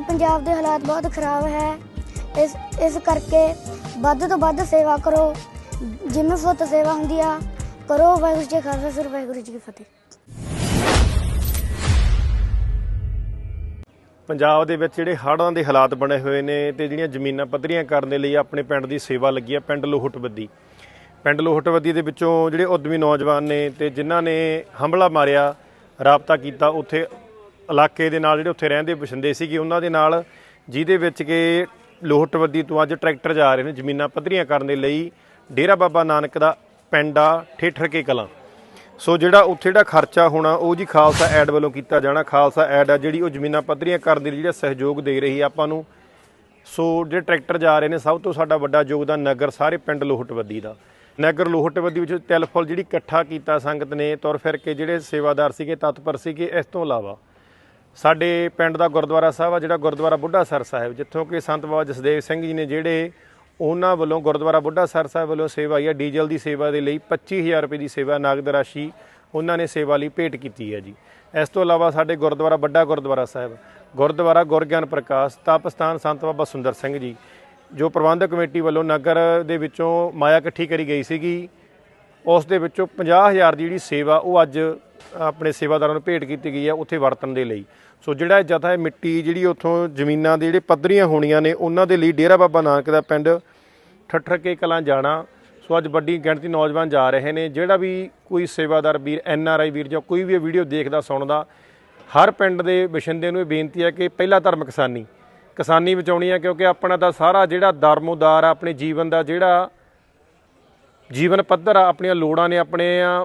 ਕਿ ਪੰਜਾਬ ਦੇ ਹਾਲਾਤ ਬਹੁਤ ਖਰਾਬ ਹੈ। ਇਸ ਇਸ ਕਰਕੇ ਵੱਧ ਤੋਂ ਵੱਧ ਸੇਵਾ ਕਰੋ। ਜਿਵੇਂ ਫੁੱਤ ਸੇਵਾ ਹੁੰਦੀ ਆ, ਕਰੋ ਵਾਹਿਗੁਰੂ ਜੀ ਖਾਲਸਾ, ਸ੍ਰੀ ਵਾਹਿਗੁਰੂ ਜੀ ਕੀ ਫਤਿਹ। ਪੰਜਾਬ ਦੇ ਵਿੱਚ ਜਿਹੜੇ ਹੜ੍ਹਾਂ ਦੇ ਹਾਲਾਤ ਬਣੇ ਹੋਏ ਨੇ ਤੇ ਜਿਹੜੀਆਂ ਜ਼ਮੀਨਾਂ ਪੱਧਰੀਆਂ ਕਰਨ ਦੇ ਲਈ ਆਪਣੇ ਪਿੰਡ ਦੀ ਸੇਵਾ ਲੱਗੀ ਆ, ਪਿੰਡ ਲੋਹਟਬੱਦੀ ਪਿੰਡ ਲੋਹਟਵੱਦੀ ਦੇ ਵਿੱਚੋਂ ਜਿਹੜੇ ਉਦਮੀ ਨੌਜਵਾਨ ਨੇ ਤੇ ਜਿਨ੍ਹਾਂ ਨੇ ਹਮਲਾ ਮਾਰਿਆ, ਰਾਬਤਾ ਕੀਤਾ, ਉੱਥੇ ਇਲਾਕੇ ਦੇ ਨਾਲ ਜਿਹੜੇ ਉੱਥੇ ਰਹਿੰਦੇ ਵਸਿੰਦੇ ਸੀਗੇ, ਉਹਨਾਂ ਦੇ ਨਾਲ ਜਿਹਦੇ ਵਿੱਚ ਕਿ ਲੋਹਟਵੱਦੀ ਤੋਂ ਅੱਜ ਟਰੈਕਟਰ ਜਾ ਰਹੇ ਨੇ, ਜ਼ਮੀਨਾਂ ਪੱਧਰੀਆਂ ਕਰਨ ਦੇ ਲਈ ਡੇਰਾ ਬਾਬਾ ਨਾਨਕ ਦਾ ਪਿੰਡ ਆ, ਠੇਠਰ ਕੇ ਕਲਾਂ। ਸੋ ਜਿਹੜਾ ਉੱਥੇ ਜਿਹੜਾ ਖਰਚਾ ਹੋਣਾ, ਉਹ ਜੀ ਖਾਲਸਾ ਐਡ ਵੱਲੋਂ ਕੀਤਾ ਜਾਣਾ। ਖਾਲਸਾ ਐਡ ਆ ਜਿਹੜੀ ਉਹ ਜ਼ਮੀਨਾਂ ਪੱਧਰੀਆਂ ਕਰਨ ਦੇ ਲਈ ਜਿਹੜਾ ਸਹਿਯੋਗ ਦੇ ਰਹੀ ਆ ਆਪਾਂ ਨੂੰ। ਸੋ ਜਿਹੜੇ ਟਰੈਕਟਰ ਜਾ ਰਹੇ ਨੇ, ਸਭ ਤੋਂ ਸਾਡਾ ਵੱਡਾ ਯੋਗਦਾਨ ਨਗਰ, ਸਾਰੇ ਪਿੰਡ ਲੋਹਟਵੱਦੀ ਦਾ। ਨਗਰ ਲੋਹਟਵੱਦੀ ਵਿੱਚ ਤਿਲਫੁਲ ਜਿਹੜੀ ਇਕੱਠਾ ਕੀਤਾ ਸੰਗਤ ਨੇ, ਤੁਰ ਫਿਰ ਕੇ ਜਿਹੜੇ ਸੇਵਾਦਾਰ ਸੀਗੇ, ਤਤਪਰ ਸੀਗੇ, ਇਸ ਤੋਂ ਇਲਾਵਾ ਸਾਡੇ ਪਿੰਡ ਦਾ ਗੁਰਦੁਆਰਾ ਸਾਹਿਬ ਆ, ਜਿਹੜਾ ਗੁਰਦੁਆਰਾ ਬੁੱਢਾ ਸਰ ਸਾਹਿਬ, ਜਿੱਥੋਂ ਕਿ ਸੰਤ ਬਾਬਾ ਜਸਦੇਵ ਸਿੰਘ ਜੀ ਨੇ ਜਿਹੜੇ ਉਹਨਾਂ ਵੱਲੋਂ ਗੁਰਦੁਆਰਾ ਬੁੱਢਾ ਸਰ ਸਾਹਿਬ ਵੱਲੋਂ ਸੇਵਾ ਆਈ ਹੈ ਡੀਜ਼ਲ ਦੀ ਸੇਵਾ ਦੇ ਲਈ 25000 ਰੁਪਏ ਦੀ ਸੇਵਾ, ਨਗਦ ਰਾਸ਼ੀ ਉਹਨਾਂ ਨੇ ਸੇਵਾ ਲਈ ਭੇਟ ਕੀਤੀ ਹੈ ਜੀ। ਇਸ ਤੋਂ ਇਲਾਵਾ ਸਾਡੇ ਗੁਰਦੁਆਰਾ, ਵੱਡਾ ਗੁਰਦੁਆਰਾ ਸਾਹਿਬ, ਗੁਰਦੁਆਰਾ ਗੁਰਗਿਆਨ ਪ੍ਰਕਾਸ਼ ਤਪਸਥਾਨ ਸੰਤ ਬਾਬਾ ਸੁੰਦਰ ਸਿੰਘ ਜੀ, ਜੋ ਪ੍ਰਬੰਧਕ ਕਮੇਟੀ ਵੱਲੋਂ ਨਗਰ ਦੇ ਵਿੱਚੋਂ ਮਾਇਆ ਇਕੱਠੀ ਕਰੀ ਗਈ ਸੀਗੀ, ਉਸ ਦੇ ਵਿੱਚੋਂ 50000 ਦੀ ਜਿਹੜੀ ਸੇਵਾ ਉਹ ਅੱਜ ਆਪਣੇ ਸੇਵਾਦਾਰਾਂ ਨੂੰ ਭੇਟ ਕੀਤੀ ਗਈ ਹੈ ਉੱਥੇ ਵਰਤਣ ਦੇ ਲਈ। ਸੋ ਜਿਹੜਾ ਇਹ ਜਥਾ ਹੈ, ਮਿੱਟੀ ਜਿਹੜੀ ਉੱਥੋਂ ਜ਼ਮੀਨਾਂ ਦੇ ਜਿਹੜੇ ਪੱਧਰੀਆਂ ਹੋਣੀਆਂ ਨੇ, ਉਹਨਾਂ ਦੇ ਲਈ ਡੇਰਾ ਬਾਬਾ ਨਾਨਕ ਦਾ ਪਿੰਡ ਠੱਠਰ ਕੇ ਕਲਾਂ ਜਾਣਾ। ਸੋ ਅੱਜ ਵੱਡੀ ਗਿਣਤੀ ਨੌਜਵਾਨ ਜਾ ਰਹੇ ਨੇ। ਜਿਹੜਾ ਵੀ ਕੋਈ ਸੇਵਾਦਾਰ ਵੀਰ, ਐਨ ਆਰ ਆਈ ਵੀਰ ਜਾਂ ਕੋਈ ਵੀ ਇਹ ਵੀਡੀਓ ਦੇਖਦਾ, ਸੁਣਦਾ, ਹਰ ਪਿੰਡ ਦੇ ਵਸਿੰਦੇ ਨੂੰ ਇਹ ਬੇਨਤੀ ਹੈ ਕਿ ਪਹਿਲਾ ਧਰਮ ਕਿਸਾਨੀ। ਕਿਸਾਨੀ ਬਚਾਉਣੀ ਹੈ ਕਿਉਂਕਿ ਆਪਣਾ ਤਾਂ ਸਾਰਾ ਜਿਹੜਾ ਦਰਮੋਦਾਰ ਆ, ਆਪਣੇ ਜੀਵਨ ਦਾ ਜਿਹੜਾ ਜੀਵਨ ਪੱਧਰ ਆ, ਆਪਣੀਆਂ ਲੋੜਾਂ ਨੇ ਆਪਣੀਆਂ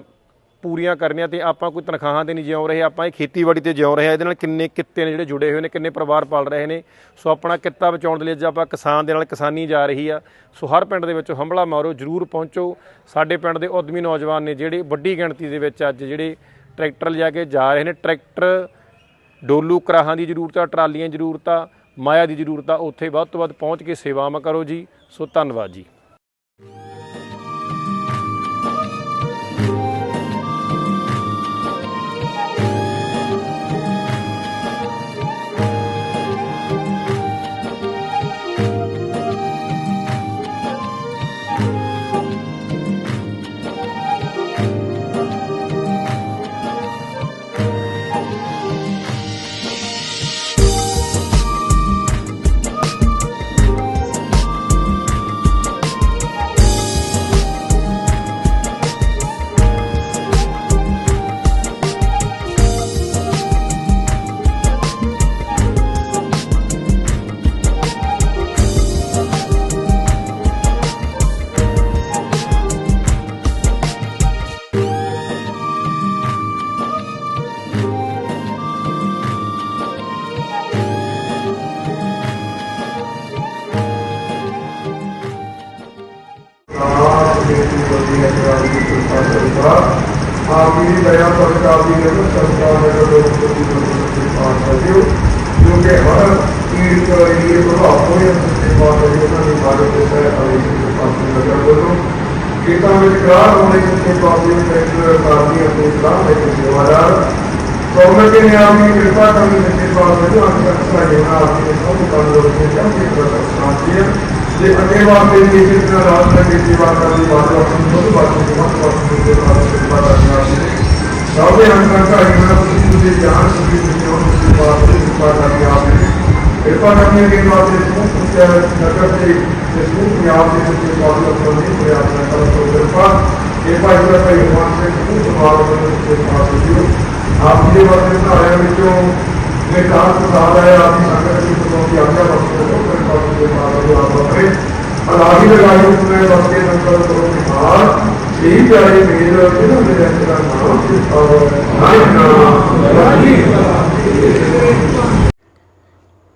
ਪੂਰੀਆਂ ਕਰਨੀਆਂ ਤੇ ਆਪਾਂ ਕੋਈ ਤਨਖਾਹਾਂ ਤੇ ਨਹੀਂ ਜਿਉਂ ਰਹੇ, ਆਪਾਂ ਇਹ ਖੇਤੀਬਾੜੀ ਤੇ ਜਿਉਂ ਰਹੇ ਆ ਇਹਦੇ ਨਾਲ ਕਿੰਨੇ ਕਿੱਤੇ ਨੇ ਜਿਹੜੇ ਜੁੜੇ ਹੋਏ ਨੇ, ਕਿੰਨੇ ਪਰਿਵਾਰ ਪਾਲ ਰਹੇ ਨੇ। ਸੋ ਆਪਣਾ ਕਿੱਤਾ ਬਚਾਉਣ ਦੇ ਲਈ ਜੇ ਆਪਾਂ ਕਿਸਾਨ ਦੇ ਨਾਲ ਕਿਸਾਨੀ ਜਾ ਰਹੀ ਆ। ਸੋ ਹਰ ਪਿੰਡ ਦੇ ਵਿੱਚ ਹੰਬਲਾ ਮਾਰੋ, ਜਰੂਰ ਪਹੁੰਚੋ। ਸਾਡੇ ਪਿੰਡ ਦੇ ਉਦਮੀ ਨੌਜਵਾਨ ਨੇ ਜਿਹੜੇ ਵੱਡੀ ਗਿਣਤੀ ਦੇ ਵਿੱਚ ਅੱਜ ਜਿਹੜੇ ਟਰੈਕਟਰ ਲਿਆ ਕੇ ਜਾ ਰਹੇ ਨੇ। ਟਰੈਕਟਰ, ਡੋਲੂ ਕਰਾਹਾਂ ਦੀ ਜ਼ਰੂਰਤ ਆ, ਟਰਾਲੀਆਂ ਦੀ ਜ਼ਰੂਰਤ ਆ, ਮਾਇਆ ਦੀ ਜ਼ਰੂਰਤ ਆ। ਉੱਥੇ ਵੱਧ ਤੋਂ ਵੱਧ ਪਹੁੰਚ ਕੇ ਸੇਵਾਵਾਂ ਕਰੋ ਜੀ। ਸੋ ਧੰਨਵਾਦ ਜੀ। ਆਪ ਜੀ ਦੀ ਦਇਆ ਪ੍ਰਗਟਾ ਦੀ ਹੈ ਸਰਕਾਰ ਦੇ ਲੋਕ ਪ੍ਰਤੀ ਪਾਸ ਕਰਿਓ ਜੋ ਕਿ ਹਰ ਪੀੜ ਤੋਂ ਇਹ ਪ੍ਰਭਾਵ ਹੋਏ ਤੇ ਪਾਸ ਕਰਿਓ ਉਹਨਾਂ ਦੀ ਮਦਦ ਤੇ ਹੈ ਅਰੇ ਜੀ ਪਾਸ ਨਜ਼ਰ ਵੱਲੋਂ ਕੀਤਾ ਵਿੱਚ ਕਰਾਰ ਹੋਣੇ ਤੇ ਪਾਸ ਦੇ ਫੈਸਲੇ ਕਰਦੀ ਆਪਣੇ ਸਲਾਹ ਦੇ ਸੇਵਾਦਾਰ ਗਵਰਨਮੈਂਟ ਨੇ ਆਪ ਦੀ ਕਿਰਪਾ ਕਰਨੀ ਤੇ ਪਾਸ ਵਜੋਂ ਅੱਜ ਤੱਕ ਸਾਡੇ ਨਾਲ ਆਪਣੇ ਸਭ ਕੰਮ ਲੋਕ ਨੇ ਚੰਗੀ ਤਰ੍ਹਾਂ ਸਾਥੀ ਹੈ ਜੇ ਅੱਗੇ ਵਾਸਤੇ ਵੀ ਇਸ ਤਰ੍ਹਾਂ ਰਾਤ ਤੱਕ ਇਹ ਸੇਵਾ ਕਰਨ ਦੀ ਬਾਤ ਆਪਾਂ ਨੂੰ ਬਹੁਤ ਬਾਤ ਨੂੰ ਬਹੁਤ ਬਾਤ ਦੇ ਨਾਲ ਸੇਵਾ ਕਰਨਾ ਹੈ ਸਾਰੇ ਅੰਕਾਂ ਦਾ ਇਹਨਾਂ ਨੂੰ ਤੁਸੀਂ ਜਾਣ ਸੁਣੀ ਤੁਸੀਂ ਉਹ ਸੇਵਾ ਦੀ ਸੇਵਾ ਕਰਨੀ ਆਪਨੇ ਕਿਰਪਾ ਕਰਨੀ ਕੇ ਵਾਸਤੇ ਸਮੂਹ ਪੁੱਤਰ ਨਗਰ ਦੇ ਤੇ ਸਮੂਹ ਪੰਜਾਬ ਦੇ ਵਿੱਚ ਬਾਤ ਕਰਨ ਦੀ ਪ੍ਰਯਾਸ ਕਰੋ ਤੋਂ ਕਿਰਪਾ ਇਹ ਭਾਈ ਦਾ ਭਾਈ ਮਾਨ ਸੇ ਸਮੂਹ ਸਮਾਜ ਦੇ ਵਿੱਚ ਪਾਸ ਦਿਓ ਆਪ ਜੀ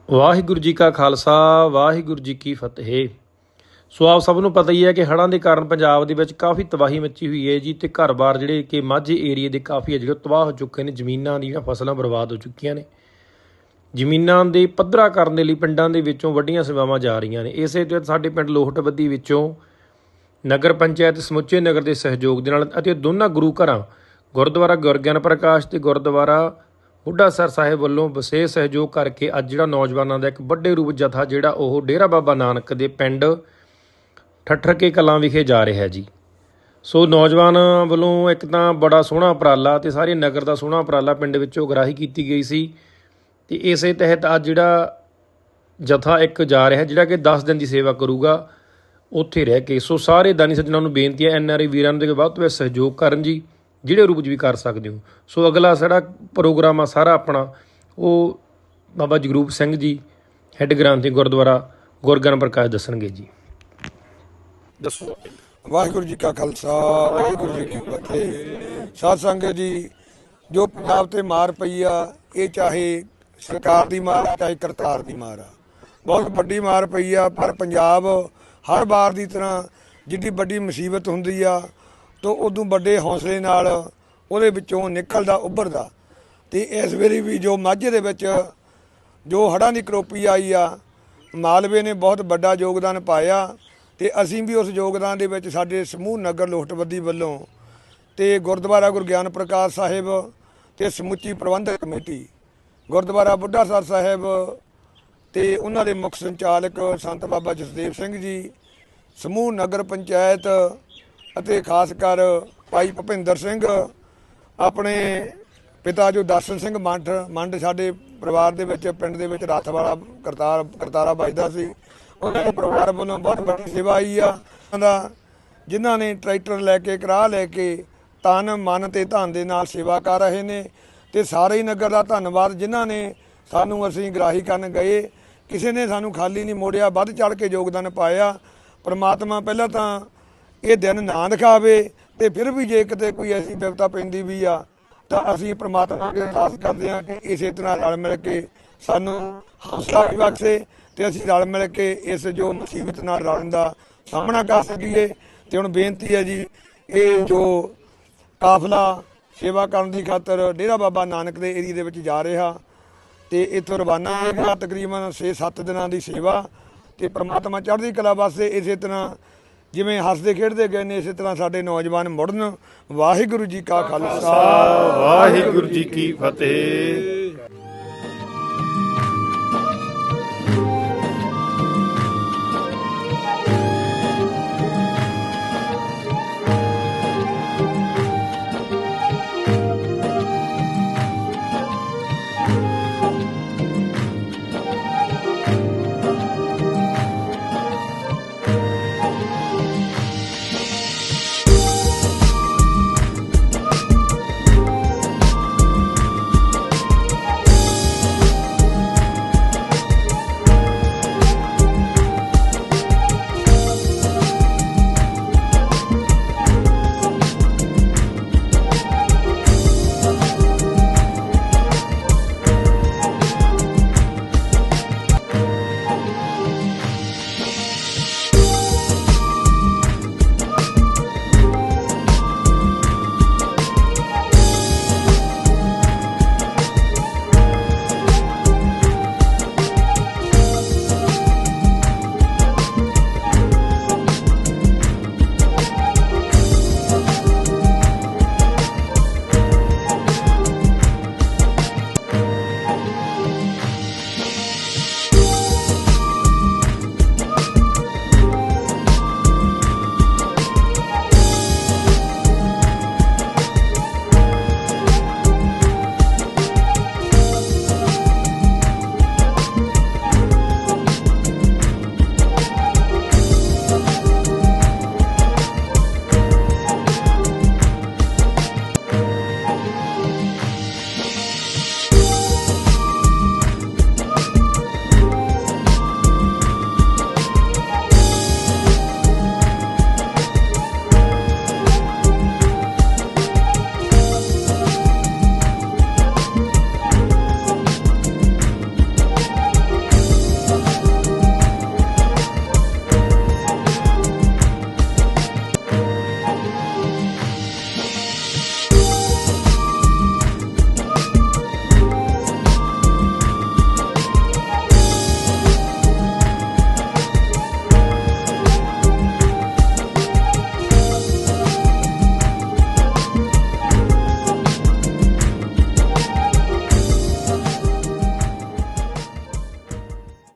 ਵਾਹਿਗੁਰੂ ਜੀ ਕਾ ਖਾਲਸਾ, ਵਾਹਿਗੁਰੂ ਜੀ ਕੀ ਫਤਿਹ। ਸੋ ਆਪ ਸਭ ਨੂੰ ਪਤਾ ਹੀ ਹੈ ਕਿ ਹੜ੍ਹਾਂ ਦੇ ਕਾਰਨ ਪੰਜਾਬ ਦੇ ਵਿੱਚ ਕਾਫੀ ਤਬਾਹੀ ਮੱਚੀ ਹੋਈ ਹੈ ਜੀ ਤੇ ਘਰ-ਬਾਰ ਜਿਹੜੇ ਕਿ ਮਾਝੇ ਏਰੀਏ ਦੇ ਕਾਫੀ ਹੈ ਜਿਹੜੇ ਤਬਾਹ ਹੋ ਚੁੱਕੇ ਨੇ, ਜ਼ਮੀਨਾਂ ਦੀਆਂ ਫਸਲਾਂ ਬਰਬਾਦ ਹੋ ਚੁੱਕੀਆਂ ਨੇ। ਜ਼ਮੀਨਾਂ ਦੇ ਪੱਧਰਾ ਕਰਨ ਦੇ ਲਈ ਪਿੰਡਾਂ ਦੇ ਵਿੱਚੋਂ ਵੱਡੀਆਂ ਸੇਵਾਵਾਂ ਜਾ ਰਹੀਆਂ ਨੇ। ਇਸੇ ਤੇ ਸਾਡੇ ਪਿੰਡ ਲੋਹਟਬੱਦੀ ਵਿੱਚੋਂ ਨਗਰ ਪੰਚਾਇਤ ਸਮੁੱਚੇ ਨਗਰ ਦੇ ਸਹਿਯੋਗ ਦੇ ਨਾਲ ਅਤੇ ਦੋਨਾਂ ਗੁਰੂ ਘਰਾਂ, ਗੁਰਦੁਆਰਾ ਗੁਰਗਿਆਨ ਪ੍ਰਕਾਸ਼ ਤੇ ਗੁਰਦੁਆਰਾ ਬੁੱਢਾ ਸਰ ਸਾਹਿਬ ਵੱਲੋਂ ਵਿਸ਼ੇਸ਼ ਸਹਿਯੋਗ ਕਰਕੇ ਅੱਜ ਜਿਹੜਾ ਨੌਜਵਾਨਾਂ ਦਾ ਇੱਕ ਵੱਡੇ ਰੂਪ ਜਥਾ ਜਿਹੜਾ ਉਹ ਡੇਰਾ ਬਾਬਾ ਨਾਨਕ ਦੇ ਪਿੰਡ ਠੱਠਰ ਕੇ ਕਲਾਂ ਵਿਖੇ ਜਾ ਰਿਹਾ ਹੈ ਜੀ। ਸੋ ਨੌਜਵਾਨ ਵੱਲੋਂ ਇੱਕ ਤਾਂ ਬੜਾ ਸੋਹਣਾ ਉਪਰਾਲਾ ਤੇ ਸਾਰੇ ਨਗਰ ਦਾ ਸੋਹਣਾ ਉਪਰਾਲਾ ਪਿੰਡ ਵਿੱਚੋਂ ਗਰਾਹੀ ਕੀਤੀ ਗਈ ਸੀ। ਤੇ ਇਸੇ ਤਹਿਤ ਅੱਜ ਜਿਹੜਾ ਜਥਾ ਇੱਕ ਜਾ ਰਿਹਾ, ਜਿਹੜਾ ਕਿ 10 ਦਿਨ ਦੀ ਸੇਵਾ ਕਰੂਗਾ, ਉੱਥੇ ਰਹਿ ਕੇ। ਸੋ ਸਾਰੇ ਦਾਨੀ ਸੱਜਣਾਂ ਨੂੰ ਬੇਨਤੀ ਹੈ ਐਨਆਰਆਈ ਵੀਰਾਂ ਨੂੰ ਦੇ ਵੱਧ ਤੋਂ ਵੱਧ ਸਹਿਯੋਗ ਕਰਨ ਜੀ, ਜਿਹੜੇ ਰੂਪ 'ਚ ਵੀ ਕਰ ਸਕਦੇ ਹੋ। ਸੋ ਅਗਲਾ ਸਾਡਾ ਪ੍ਰੋਗਰਾਮ ਆ ਸਾਰਾ ਆਪਣਾ, ਉਹ ਬਾਬਾ ਜਗਰੂਪ ਸਿੰਘ ਜੀ, ਹੈੱਡ ਗ੍ਰੰਥੀ ਗੁਰਦੁਆਰਾ ਗੁਰਗਨ ਪ੍ਰਕਾਸ਼ ਦੱਸਣਗੇ ਜੀ। ਦੱਸੋ। ਵਾਹਿਗੁਰੂ ਜੀ ਕਾ ਖਾਲਸਾ, ਵਾਹਿਗੁਰੂ ਜੀ ਕੀ ਫਤਿਹ। ਸਾਧ ਸੰਗਤ ਜੀ, ਜੋ ਪੰਜਾਬ ਤੇ ਮਾਰ ਪਈ ਆ, ਇਹ ਚਾਹੇ ਸਰਕਾਰ ਦੀ ਮਾਰ ਆ, ਚਾਹੇ ਕਰਤਾਰ ਦੀ ਮਾਰ ਆ। ਬਹੁਤ ਵੱਡੀ ਮਾਰ ਪਈ ਆ ਪਰ ਪੰਜਾਬ ਹਰ ਵਾਰ ਦੀ ਤਰ੍ਹਾਂ ਜਿੱਡੀ ਵੱਡੀ ਮੁਸੀਬਤ ਹੁੰਦੀ ਆ ਤੋਂ ਉਦੋਂ ਵੱਡੇ ਹੌਸਲੇ ਨਾਲ ਉਹਦੇ ਵਿੱਚੋਂ ਨਿਕਲਦਾ ਉੱਭਰਦਾ। ਤੇ ਇਸ ਵੇਲੇ ਵੀ ਜੋ ਮਾਝੇ ਦੇ ਵਿੱਚ ਜੋ ਹੜ੍ਹਾਂ ਦੀ ਕਰੋਪੀ ਆਈ ਆ ਮਾਲਵੇ ਨੇ ਬਹੁਤ ਵੱਡਾ ਯੋਗਦਾਨ ਪਾਇਆ ਤੇ ਅਸੀਂ ਵੀ ਉਸ ਯੋਗਦਾਨ ਦੇ ਵਿੱਚ ਸਾਡੇ ਸਮੂਹ ਨਗਰ ਲੋਹਟਵੱਦੀ ਵੱਲੋਂ ਤੇ ਗੁਰਦੁਆਰਾ ਗੁਰਗਿਆਨ ਪ੍ਰਕਾਸ਼ ਸਾਹਿਬ ਤੇ ਸਮੁੱਚੀ ਪ੍ਰਬੰਧਕ ਕਮੇਟੀ ਗੁਰਦੁਆਰਾ ਬੁੱਢਾ ਸਰ ਸਾਹਿਬ ਤੇ ਉਹਨਾਂ ਦੇ ਮੁੱਖ ਸੰਚਾਲਕ ਸੰਤ ਬਾਬਾ ਜਸਦੇਵ ਸਿੰਘ ਜੀ, ਸਮੂਹ ਨਗਰ ਪੰਚਾਇਤ ਅਤੇ ਖਾਸ ਕਰ ਭਾਈ ਭੁਪਿੰਦਰ ਸਿੰਘ, ਆਪਣੇ ਪਿਤਾ ਜੋ ਦਰਸ਼ਨ ਸਿੰਘ ਮੰਡ ਮੰਡ ਸਾਡੇ ਪਰਿਵਾਰ ਦੇ ਵਿੱਚ, ਪਿੰਡ ਦੇ ਵਿੱਚ ਰੱਥ ਵਾਲਾ ਕਰਤਾਰ, ਕਰਤਾਰਾ ਵੱਜਦਾ ਸੀ। ਉਹਨਾਂ ਦੇ ਪਰਿਵਾਰ ਵੱਲੋਂ ਬਹੁਤ ਵੱਡੀ ਸੇਵਾ ਆਈ ਆ। ਉਹਨਾਂ ਦਾ, ਜਿਨ੍ਹਾਂ ਨੇ ਟਰੈਕਟਰ ਲੈ ਕੇ, ਕਰਾਹ ਲੈ ਕੇ, ਤਨ, ਮਨ ਤੇ ਧਨ ਦੇ ਨਾਲ ਸੇਵਾ ਕਰ ਰਹੇ ਨੇ। ਤੇ ਸਾਰੇ ਹੀ ਨਗਰ ਦਾ ਧੰਨਵਾਦ ਜਿਨ੍ਹਾਂ ਨੇ ਸਾਨੂੰ ਅਸੀਂ ਗ੍ਰਾਹੀ ਕਰਨ ਗਏ। ਕਿਸੇ ਨੇ ਸਾਨੂੰ ਖਾਲੀ ਨਹੀਂ ਮੋੜਿਆ, ਵੱਧ ਚੜ ਕੇ ਯੋਗਦਾਨ ਪਾਇਆ। ਪਰਮਾਤਮਾ ਪਹਿਲਾਂ ਤਾਂ ਇਹ ਦਿਨ ਨਾ ਦਿਖਾਵੇ ਤੇ ਫਿਰ ਵੀ ਜੇ ਕਿਤੇ ਕੋਈ ਐਸੀ ਵਿਵਤਾ ਪੈਂਦੀ ਵੀ ਆ, ਤਾਂ ਅਸੀਂ ਪ੍ਰਮਾਤਮਾ ਅੱਗੇ ਅਰਦਾਸ ਕਰਦੇ ਹਾਂ ਕਿ ਇਸੇ ਤਰ੍ਹਾਂ ਰਲ ਮਿਲ ਕੇ ਸਾਨੂੰ ਹੌਸਲਾ ਵੀ ਬਖਸ਼ੇ ਤੇ ਅਸੀਂ ਰਲ ਮਿਲ ਕੇ ਇਸ ਜੋ ਮੁਸੀਬਤ ਨਾਲ ਰਲਣ ਦਾ ਸਾਹਮਣਾ ਕਰ ਸਕੀਏ। ਤੇ ਹੁਣ ਬੇਨਤੀ ਹੈ ਜੀ, ਇਹ ਜੋ ਕਾਫਲਾ ਸੇਵਾ ਕਰਨ ਦੀ ਖਾਤਰ ਡੇਰਾ ਬਾਬਾ ਨਾਨਕ ਦੇ ਏਰੀਏ ਦੇ ਵਿੱਚ ਜਾ ਰਿਹਾ। ਤੇ ਇੱਥੋਂ ਰਵਾਨਾ ਹੋਏਗਾ ਤਕਰੀਬਨ 6-7 ਦਿਨਾਂ ਦੀ ਸੇਵਾ ਤੇ ਪ੍ਰਮਾਤਮਾ ਚੜ੍ਹਦੀ ਕਲਾ ਵਾਸਤੇ ਇਸੇ ਤਰ੍ਹਾਂ ਜਿਵੇਂ ਹੱਸਦੇ ਖੇਡਦੇ ਗਏ ਨੇ, ਇਸੇ ਤਰ੍ਹਾਂ ਸਾਡੇ ਨੌਜਵਾਨ ਮੁੜਨ। ਵਾਹਿਗੁਰੂ ਜੀ ਕਾ ਖਾਲਸਾ। ਵਾਹਿਗੁਰੂ ਜੀ ਕੀ ਫਤਿਹ।